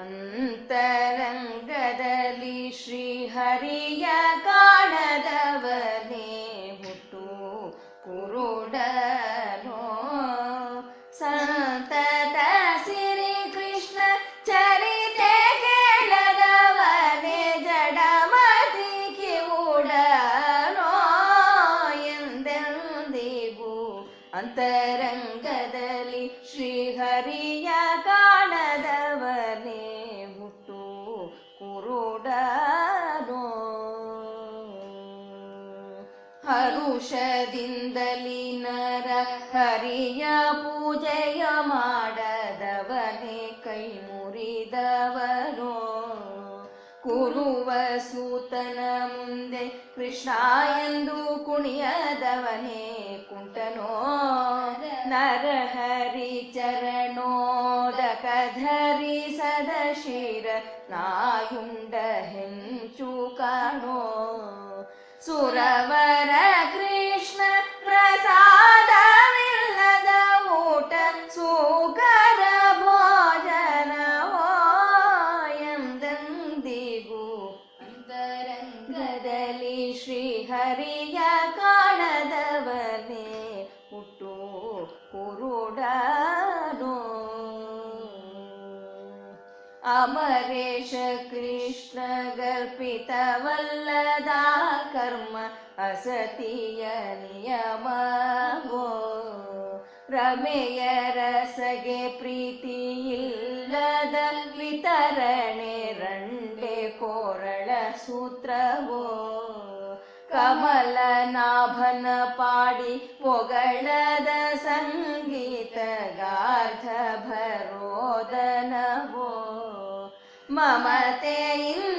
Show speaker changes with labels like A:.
A: अन्तरङ्गदली श्रीहरिया ಅಂತರಂಗದಲ್ಲಿ ಶ್ರೀಹರಿಯ ಕಾಣದವನೇ ಹುಟ್ಟು ಕುರುಡನೋ. ಹರುಷದಿಂದಲಿ ನರ ಹರಿಯ ಪೂಜೆಯ ಮಾಡದವನೇ ಕೈ ಮುರಿದವನು. ಕುರುವ ಸೂತನ ಮುಂದೆ ಕೃಷ್ಣ ಎಂದು ಕುಣಿಯದವನೇ ಕುಂಟನೋ ನರಹರಿ ಚರಣೋದಕ ಧರಿಸದ ಶಿರ ನಾಯುಂಡ ಹೆಂಚು ಕಾಣೋ ಸುರವರ ಕೃಷ್ಣ ಪ್ರಸಾದವಿಲ್ಲದ ಊಟ ಸೂಕರ ಭೋಜನವೋ ಎಂದೆಂದಿಗೂ ಅಮರೇಶ ಕೃಷ್ಣ ಗರ್ಪಿತವಲ್ಲದ ಕರ್ಮ ಅಸತಿಯ ನಿಯಮವೋ ರಮೆಯ ರಸಗೆ ಪ್ರೀತಿ ಇಲ್ಲದ ವಿತರಣೆ ರಂಡೆ ಕೋರಳ ಸೂತ್ರವೋ ಕಮಲನಾಭನ ಪಾಡಿ ಪೊಗಳದ ಸಂಗೀತ ಗಾರ್ಧ ಭರೋದನವೋ ಮಮತೆಯಿಂದಲೇ